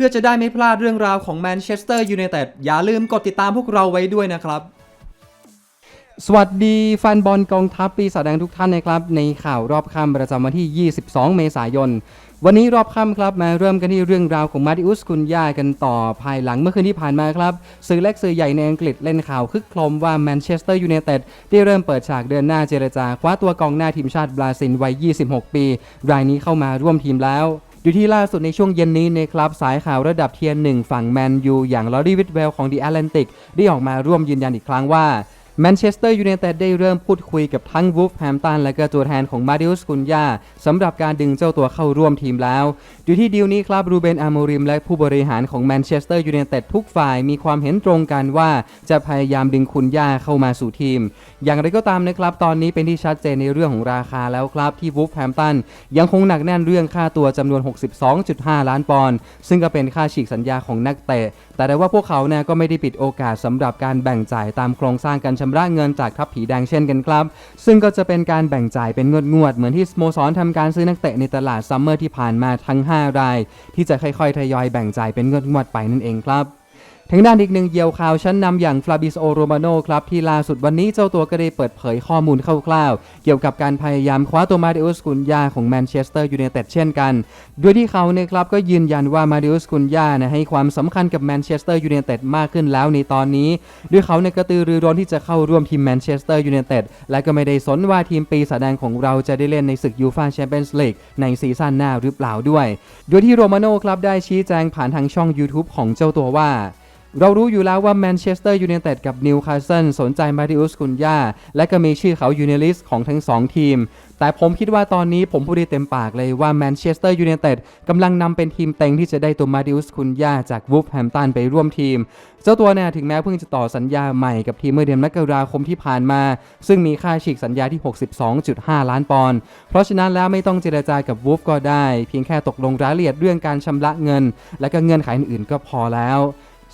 พื่อจะได้ไม่พลาดเรื่องราวของแมนเชสเตอร์ยูไนเต็ดอย่าลืมกดติดตามพวกเราไว้ด้วยนะครับ สวัสดีแฟนบอลกองทัพปีศาจแดงทุกท่านนะครับ ในข่าวรอบค่ำประจำวันที่ 22 เมษายน วันนี้รอบค่ำครับมาเริ่มกันที่เรื่องราวของมาติอุสคุนย่ากันต่อภายหลังเมื่อคืนที่ผ่านมาครับสื่อเล็กสื่อใหญ่ในอังกฤษเล่นข่าวคึกโครมว่าแมนเชสเตอร์ยูไนเต็ดได้เริ่มเปิดฉากเดินหน้าเจรจาคว้าตัวกองหน้าทีมชาติบราซิลวัย 26 ปี รายนี้เข้ามาร่วมทีมแล้ว อยู่ที่ล่าสุดในช่วงเย็นนี้นะครับสายข่าวระดับเทียร์หนึ่งฝั่งแมนยูอย่างลอรีวิทเวลของดีแอตแลนติกได้ออกมาร่วมยืนยันอีกครั้งว่า แมนเชสเตอร์ยูไนเต็ดได้เริ่มพูดคุยกับทั้งวูฟแฮมตันและก็ตัวแทนของมาดิอุสกุนยาสำหรับการดึงเจ้าตัวเข้าร่วมทีมแล้ว อยู่ที่ดีลนี้ครับรูเบนอาโมริมและผู้บริหารของแมนเชสเตอร์ยูไนเต็ดทุกฝ่ายมีความเห็นตรงกันว่าจะพยายามดึงคุณย่าเข้ามาสู่ทีม อย่างไรก็ตามนะครับ ตอนนี้เป็นที่ชัดเจนในเรื่องของราคาแล้วครับที่วูฟแฮมตันยังคงหนักแน่นเรื่องค่าตัวจำนวน 62.5 ล้านปอนด์ซึ่งก็เป็นค่าฉีกสัญญาของนักเตะแต่ได้ว่าพวกเขาเนี่ยก็ไม่ได้ปิดโอกาสสำหรับการแบ่งจ่ายตามโครงสร้างการชำระเงินจากทัพผีแดงเช่นกันครับ ซึ่งก็จะเป็นการแบ่งจ่ายเป็นงวดงวดๆเหมือนที่สโมสรทำการซื้อนักเตะในตลาดซัมเมอร์ที่ผ่านมาทั้ง 5 ราย ที่จะค่อยๆทยอยแบ่งจ่ายเป็นงวดงวดๆไปนั่นเองครับ ทางด้านอีกหนึ่งเยียวข่าวชั้นนำอย่างฟลาบิสโอโรมาโนครับ ที่ล่าสุดวันนี้เจ้าตัวก็ได้เปิดเผยข้อมูลคร่าวๆ เกี่ยวกับการพยายามคว้าตัวมาดิอุสกุนยาของแมนเชสเตอร์ยูไนเต็ดเช่นกัน โดยที่เขาเนี่ยครับก็ยืนยันว่ามาดิอุสกุนยานะให้ความสำคัญกับแมนเชสเตอร์ยูไนเต็ดมากขึ้นแล้วในตอนนี้ด้วยเขาเนี่ยกระตือรือร้นที่จะเข้าร่วมทีมแมนเชสเตอร์ยูไนเต็ดและก็ไม่ได้สนว่าทีมปีศาจแดงของเราจะได้เล่นในศึกยูฟ่าแชมเปี้ยนส์ลีกในซีซั่นหน้าหรือเปล่าด้วย โดยที่โรมาโนครับได้ชี้แจงผ่านทางช่อง YouTube ของเจ้าตัวว่า เรารู้อยู่แล้วว่าแมนเชสเตอร์ยูไนเต็ดกับนิวคาสเซิลสนใจมาริอุสคุนยาและก็มีชื่อเขาอยู่ในลิสต์ของทั้ง 2 ทีม แต่ผมคิดว่าตอนนี้ผมพูดได้เต็มปากเลยว่าแมนเชสเตอร์ยูไนเต็ดกำลังนำเป็นทีมเต็งที่จะได้ตัวมาริอุสคุนยาจากวูฟแฮมตันไปร่วมทีม เจ้าตัวเนี่ยถึงแม้เพิ่งจะต่อสัญญาใหม่กับทีมเมื่อเดือนมกราคมที่ผ่านมา ซึ่งมีค่าฉีกสัญญาที่ 62.5 ล้านปอนด์เพราะฉะนั้นแล้วไม่ต้องเจรจากับวูฟก็ได้ เพียงแค่ตกลงรายละเอียดเรื่องการชำระเงิน และก็เงื่อนไขอื่นๆก็พอแล้ว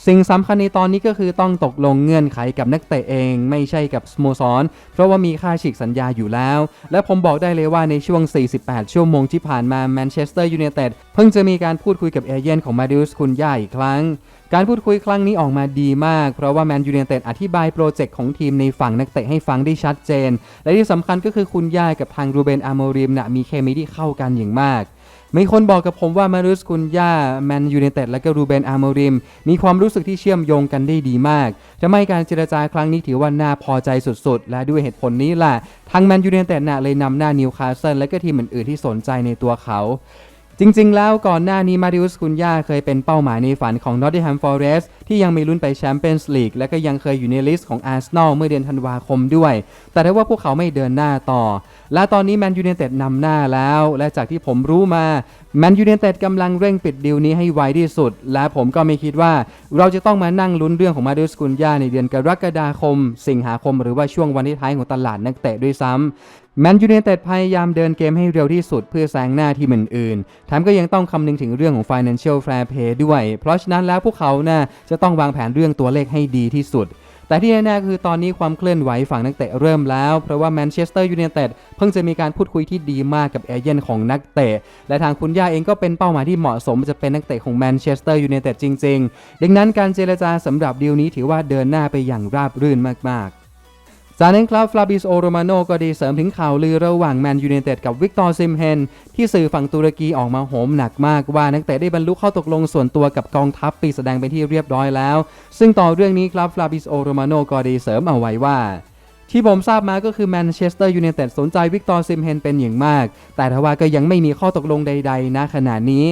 สิ่งสำคัญในตอนนี้ก็คือต้องตกลงเงื่อนไขกับนักเตะเอง ไม่ใช่กับสโมสร เพราะว่ามีค่าฉีกสัญญาอยู่แล้ว และผมบอกได้เลยว่าในช่วง 48 ชั่วโมงที่ผ่านมาแมนเชสเตอร์ยูไนเต็ดเพิ่งจะมีการพูดคุยกับเอเย่นของมาดิอุสคุณย่าอีกครั้ง การพูดคุยครั้งนี้ออกมาดีมาก เพราะว่าแมนยูไนเต็ดอธิบายโปรเจกต์ของทีมในฝั่งนักเตะให้ฟังได้ชัดเจน และที่สำคัญก็คือคุณย่ากับทางรูเบนอาโมริมนะมีเคมีที่เข้ากันอย่างมากมีคนบอกกับผมว่ามารุสกุนย่าแมนยูไนเต็ดและก็รูเบนอาร์โมริม มีความรู้สึกที่เชื่อมโยงกันได้ดีมากทำให้การเจรจาครั้งนี้ถือว่าน่าพอใจสุดๆ และด้วยเหตุผลนี้แหละทางแมนยูไนเต็ดน่ะเลยนำหน้านิวคาสเซิลและก็ทีมอื่นๆที่สนใจในตัวเขา จริงๆ แล้วก่อนหน้านี้มาริอุสคุนยาเคยเป็นเป้าหมายในฝันของนอตติแฮมฟอร์เรสที่ยังมีลุ้นไปแชมเปี้ยนส์ลีกและก็ยังเคยอยู่ในลิสต์ของอาร์เซนอลเมื่อเดือนธันวาคมด้วย แต่ได้ว่าพวกเขาไม่เดินหน้าต่อ และตอนนี้แมนยูไนเต็ดนำหน้าแล้ว และจากที่ผมรู้มาแมนยูไนเต็ดกำลังเร่งปิดดีลนี้ให้ไวที่สุด และผมก็ไม่คิดว่าเราจะต้องมานั่งลุ้นเรื่องของมาริสคุนยาในเดือนกรกฎาคม สิงหาคมหรือว่าช่วงวันที่ท้ายของตลาดนักเตะด้วยซ้ำแมนยูไนเต็ดพยายามเดินเกมให้เร็วที่สุดเพื่อแซงหน้าทีมอื่นๆแถมก็ยังต้องคำนึงถึงเรื่องของ financial fair play ด้วย เพราะฉะนั้นแล้วพวกเขาน่ะจะต้องวางแผนเรื่องตัวเลขให้ดีที่สุด แต่ที่แน่ๆคือตอนนี้ความเคลื่อนไหวฝั่งนักเตะเริ่มแล้ว เพราะว่าแมนเชสเตอร์ยูไนเต็ดเพิ่งจะมีการพูดคุยที่ดีมากกับเอเย่นของนักเตะ และทางคุณย่าเองก็เป็นเป้าหมายที่เหมาะสมจะเป็นนักเตะของแมนเชสเตอร์ยูไนเต็ดจริง ๆ ดังนั้นการเจรจาสำหรับดีลนี้ถือว่าเดินหน้าไปอย่างราบรื่นมากๆ จากนั้นครับฟลาบิสโอโรมาโนก็ได้เสริมถึงข่าวลือระหว่างแมนยูไนเต็ดกับวิกตอร์ซิมเฮนที่สื่อฝั่งตุรกีออกมาโหมหนักมากว่านักเตะได้บรรลุข้อตกลงส่วนตัวกับกองทัพปีแสดงเป็นที่เรียบร้อยแล้ว ซึ่งต่อเรื่องนี้ครับฟลาบิสโอโรมาโนก็ได้เสริมเอาไว้ว่าที่ผมทราบมาก็คือแมนเชสเตอร์ยูไนเต็ดสนใจวิกตอร์ซิมเฮนเป็นอย่างมาก แต่ทว่าก็ยังไม่มีข้อตกลงใด ๆ ณขณะนี้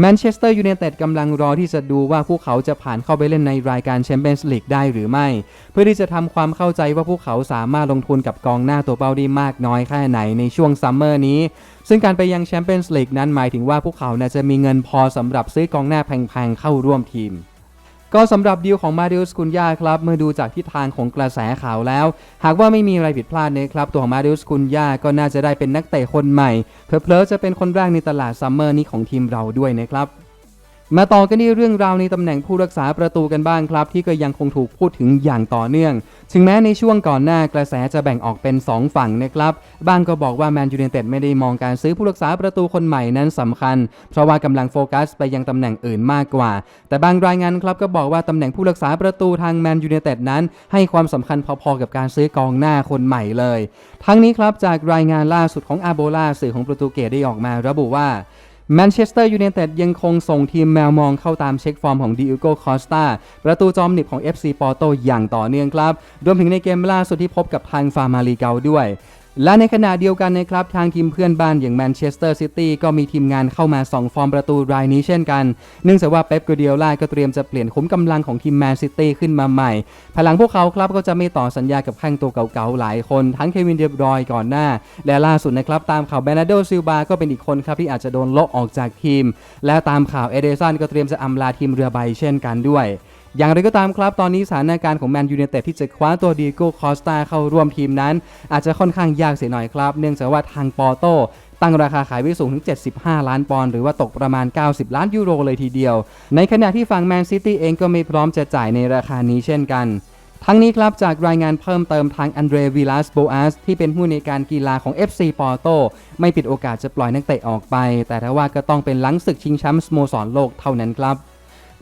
แมนเชสเตอร์ยูไนเต็ดกำลังรอที่จะดูว่าพวกเขาจะผ่านเข้าไปเล่นในรายการแชมเปี้ยนส์ลีกได้หรือไม่ เพื่อที่จะทำความเข้าใจว่าพวกเขาสามารถลงทุนกับกองหน้าตัวเป้าได้มากน้อยแค่ไหนในช่วงซัมเมอร์นี้ ซึ่งการไปยังแชมเปี้ยนส์ลีกนั้นหมายถึงว่าพวกเขาน่าจะมีเงินพอสำหรับซื้อกองหน้าแพงๆเข้าร่วมทีม ก็สำหรับดีลของมาดิอุสคุนยาครับเมื่อดูจากทิศทางของกระแสข่าวแล้ว หากว่าไม่มีอะไรผิดพลาดนะครับตัวของมาดิอุสคุนยาก็น่าจะได้เป็นนักเตะคนใหม่เพลอๆจะเป็นคนแรกในตลาดซัมเมอร์นี้ของทีมเราด้วยนะครับ มาต่อกันที่เรื่องราวในตำแหน่งผู้รักษาประตูกันบ้างครับ ที่ก็ยังคงถูกพูดถึงอย่างต่อเนื่อง ถึงแม้ในช่วงก่อนหน้ากระแสจะแบ่งออกเป็น 2 ฝั่งนะครับบ้างก็บอกว่าแมนยู i นเต็ดไม่ได้มองการซื้อผู้รักษาประตูคนใหม่นั้นสำคัญ เพราะว่ากำลังโฟกัสไปยังตำแหน่งอื่นมากกว่า แต่บางรายงานครับก็บอกว่าตำแหน่งผู้รักษาประตูทางแมนยู i นเต็ดนั้น ให้ความสำคัญพอๆกับการซื้อกองหน้าคนใหม่เลย ทั้งนี้ครับจากรายงานล่าสุดของอาโบลาสื่อของโปรตุเกสได้ออกมาระบุว่า แมนเชสเตอร์ยูไนเต็ดยังคงส่งทีมแมวมองเข้าตามเช็คฟอร์มของดิโอโกคอสตาประตูจอมหนิบของ FC ปอร์โตอย่างต่อเนื่องครับ รวมถึงในเกมล่าสุดที่พบกับทางฟาร์มาลีเกาด้วย และในขณะเดียวกันนะครับทางทีมเพื่อนบ้านอย่างแมนเชสเตอร์ซิตี้ก็มีทีมงานเข้ามาส่องฟอร์มประตูรายนี้เช่นกัน เนื่องจากว่าเป๊ปกัวเดียล่าก็เตรียมจะเปลี่ยนขุมกำลังของทีมแมนซิตี้ขึ้นมาใหม่ภายหลังพวกเขาครับก็จะไม่ต่อสัญญากับข้างตัวเก่าๆหลายคน ทั้งเควินเดบรอยก่อนหน้า และล่าสุดนะครับตามข่าวเบรนาร์โดซิลบาก็เป็นอีกคนครับที่อาจจะโดนโละออกจากทีม และตามข่าวเอเดซันก็เตรียมจะอำลาทีมเรือใบเช่นกันด้วย อย่างไรก็ตามครับ ตอนนี้สถานการณ์ของแมนยู i นเต็ดที่จะคว้าตัวดีโก้คอสตาเข้าร่วมทีมนั้น อาจจะค่อนข้างยากเสียหน่อยครับ เนื่องจากว่าทางปอโตตั้งราคาขายไว้สูงถึง 75 ล้านปอนด์หรือว่าตกประมาณ 90 ล้านยูโรเลยทีเดียว ในขณะที่ฝั่งแมนซิตี้เองก็ไม่พร้อมจะจ่ายในราคานี้เช่นกัน ทั้งนี้ครับจากรายงานเพิ่มเติมทางอันเดรวิลาสโบอาสที่เป็นผู้ในการกีฬาของ FC ปอร์โตไม่ปิดโอกาสจะปล่อยนักเตะออกไป แต่ถ้าว่าก็ต้องเป็นหลังศึกชิงแชมป์สโมสรโลกเท่านั้นครับ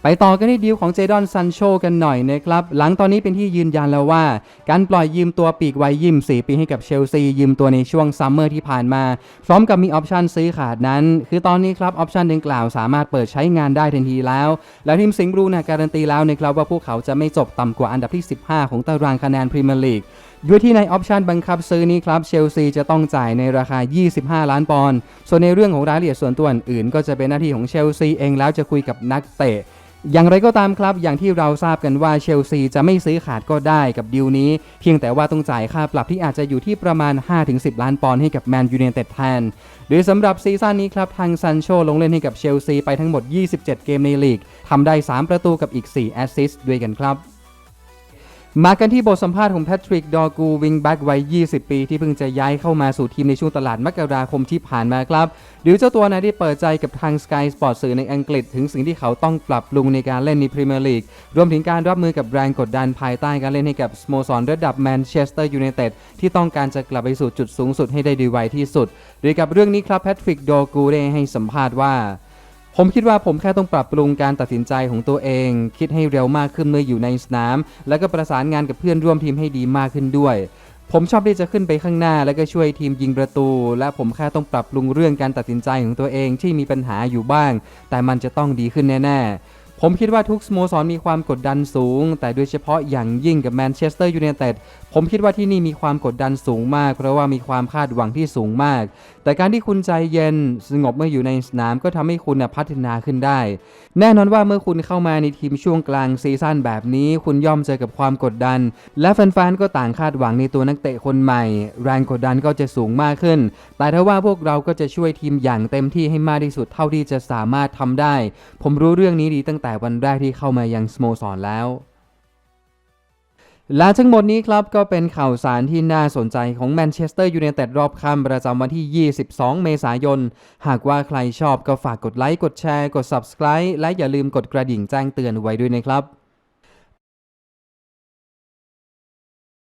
ไปต่อกันที่ดีลของเจดอนซันโชกันหน่อยนะครับ หลังตอนนี้เป็นที่ยืนยันแล้วว่า การปล่อยยืมตัวปีกวัยยิม4ปีให้กับเชลซี ยืมตัวในช่วงซัมเมอร์ที่ผ่านมา พร้อมกับมีออปชันซื้อขาดนั้น คือตอนนี้ครับออปชันดังกล่าวสามารถเปิดใช้งานได้ทันทีแล้ว แล้วทีมสิงห์บลูนะการันตีแล้วนะครับว่าพวกเขาจะไม่จบต่ำกว่าอันดับที่ 15 ของตารางคะแนนพรีเมียร์ลีกด้วยที่ในออปชันบังคับซื้อนี้ครับเชลซีจะต้องจ่ายในราคา 25 ล้านปอนด์ส่วนในเรื่องของรายละเอียดส่วนตัวอื่น ก็จะเป็นหน้าที่ของเชลซีเองแล้วจะคุยกับนักเตะ อย่างไรก็ตามครับ อย่างที่เราทราบกันว่าเชลซีจะไม่ซื้อขาดก็ได้กับดีลนี้ เพียงแต่ว่าต้องจ่ายค่าปรับที่อาจจะอยู่ที่ประมาณ 5-10 ล้านปอนด์ให้กับแมนยูเนเต็ดแทนโดยสำหรับซีซั่นนี้ครับ ทางซันโชลงเล่นให้กับเชลซีไปทั้งหมด 27 เกมในลีกทำได้ 3 ประตูกับอีก 4 แอสซิสต์ด้วยกันครับ มากันที่บทสัมภาษณ์ของแพทริก ดอกู วิงแบ็กวัย 20 ปี ที่เพิ่งจะย้ายเข้ามาสู่ทีมในช่วงตลาดมกราคมที่ผ่านมาครับหรือเจ้าตัวนายได้เปิดใจกับทาง Sky Sport สื่อในอังกฤษ ถึงสิ่งที่เขาต้องปรับปรุงในการเล่นในพรีเมียร์ลีก รวมถึงการรับมือกับแรงกดดันภายใต้การเล่นให้กับสโมสรระดับแมนเชสเตอร์ยูไนเต็ดที่ต้องการจะกลับไปสู่จุดสูงสุดให้ได้ดีไวที่สุดโดยกับเรื่องนี้ครับแพทริก ดอกูได้ให้สัมภาษณ์ว่า ผมคิดว่าผมแค่ต้องปรับปรุงการตัดสินใจของตัวเอง คิดให้เร็วมากขึ้นเมื่ออยู่ในสนาม แล้วก็ประสานงานกับเพื่อนร่วมทีมให้ดีมากขึ้นด้วย ผมชอบที่จะขึ้นไปข้างหน้า แล้วก็ช่วยทีมยิงประตู และผมแค่ต้องปรับปรุงเรื่องการตัดสินใจของตัวเองที่มีปัญหาอยู่บ้าง แต่มันจะต้องดีขึ้นแน่ ๆ ผมคิดว่าทุกสโมสรมีความกดดันสูง แต่โดยเฉพาะอย่างยิ่งกับแมนเชสเตอร์ยูไนเต็ดผมคิดว่าที่นี่มีความกดดันสูงมาก เพราะว่ามีความคาดหวังที่สูงมาก แต่การที่คุณใจเย็น สงบเมื่ออยู่ในสนามก็ทำให้คุณพัฒนาขึ้นได้ แน่นอนว่าเมื่อคุณเข้ามาในทีมช่วงกลางซีซั่นแบบนี้ คุณย่อมเจอกับความกดดัน และแฟนๆก็ต่างคาดหวังในตัวนักเตะคนใหม่ แรงกดดันก็จะสูงมากขึ้น แต่ถ้าว่าพวกเราก็จะช่วยทีมอย่างเต็มที่ให้มากที่สุดเท่าที่จะสามารถทำได้ ผมรู้เรื่องนี้ดีตั้งแต่วันแรกที่เข้ามายังสโมสรแล้ว และทั้งหมดนี้ครับก็เป็นข่าวสารที่น่าสนใจของแมนเชสเตอร์ยูไนเต็ดรอบค่ำประจำวันที่ 22 เมษายน หากว่าใครชอบก็ฝากกดไลค์ กดแชร์ กด Subscribe และอย่าลืมกดกระดิ่งแจ้งเตือนไว้ด้วยนะครับ